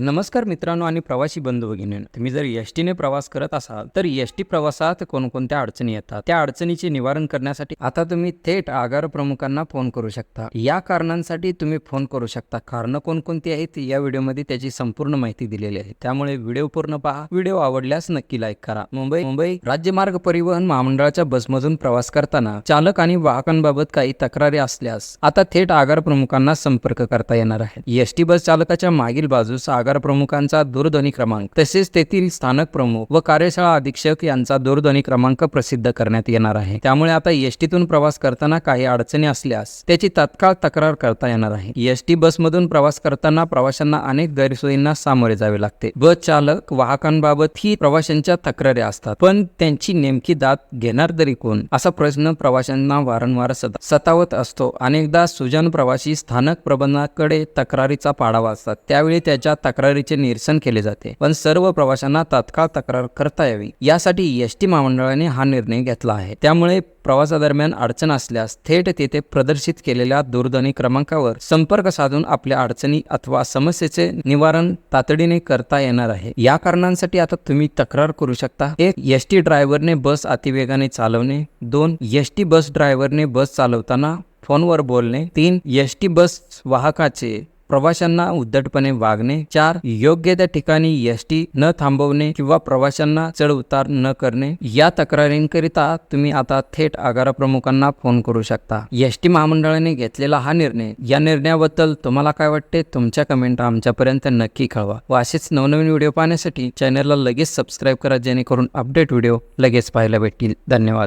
नमस्कार मित्रांनो आणि प्रवासी बंधू भगिनी तुम्ही जर एस टीने प्रवास करत असाल तर एस टी प्रवासात कोणकोणत्या अडचणी येतात? त्या अडचणीचे निवारण करण्यासाठी आता तुम्ही थेट आगार प्रमुखांना फोन करू शकता. या कारणांसाठी तुम्ही फोन करू शकता. कारण कोणकोणती आहेत? या व्हिडिओमध्ये त्याची संपूर्ण माहिती दिलेली आहे. त्यामुळे व्हिडिओ पूर्ण पहा. व्हिडिओ आवडल्यास नक्की लाईक करा. मुंबई मुंबई राज्य मार्ग परिवहन महामंडळाच्या बसमधून प्रवास करताना चालक आणि वाहकांबाबत काही तक्रारी असल्यास आता थेट आगार प्रमुखांना संपर्क करता येणार आहे एस टी बस चालकाच्या मागील बाजूस आगार प्रमुखांचा दूरध्वनी क्रमांक तसेच तेथील स्थानक प्रमुख व कार्यशाळा अधीक्षक यांचा दूरध्वनी क्रमांक प्रसिद्ध करण्यात येणार आहे. त्यामुळे आता एसटीतून प्रवास करताना काही अडचणी असल्यास त्याची तत्काळ तक्रार करता येणार आहे. एस टी बसमधून प्रवास करताना प्रवाशांना अनेक गैरसोयींना सामोरे जावे लागते. बस चालक वाहकांबाबत ही प्रवाशांच्या तक्रारी असतात पण त्यांची नेमकी दात घेणार तरी कोण? असा प्रश्न प्रवाशांना वारंवार सतावत असतो. अनेकदा सुजन प्रवासी स्थानक प्रबंधनाकडे तक्रारीचा पाडावा असतात. त्यावेळी त्याच्या तक्रारीचे निरसन केले जाते. पण सर्व प्रवाशांना तात्काळ तक्रार करता यावी. यासाठी एस टी महामंडळाने हा निर्णय घेतला आहे. त्यामुळे प्रवासादरम्यान अडचण असल्यास थेट तेथे प्रदर्शित केलेल्या दूरध्वनी क्रमांकावर संपर्क साधून आपल्या अडचणी अथवा समस्येचे निवारण तातडीने करता येणार आहे. या कारणांसाठी आता तुम्ही तक्रार करू शकता. एक एस टी ड्रायव्हरने बस अतिवेगाने चालवणे. दोन एस टी बस ड्रायव्हरने बस चालवताना फोनवर बोलणे. तीन एस टी बस वाहकाचे प्रवाशांना उद्धटपणे वागणे. चार योग्य त्या ठिकाणी एस टी न थांबवणे किंवा प्रवाशांना चढ उतार न करणे. या तक्रारींकरिता तुम्ही आता थेट आगारा प्रमुखांना फोन करू शकता. एस टी महामंडळाने घेतलेला हा निर्णय. या निर्णयाबद्दल तुम्हाला काय वाटते? तुमच्या कमेंट आमच्यापर्यंत नक्की कळवा व असेच नवनवीन व्हिडिओ पाहण्यासाठी चॅनलला लगेच सबस्क्राईब करा जेणेकरून अपडेट व्हिडिओ लगेच पाहायला भेटतील. धन्यवाद.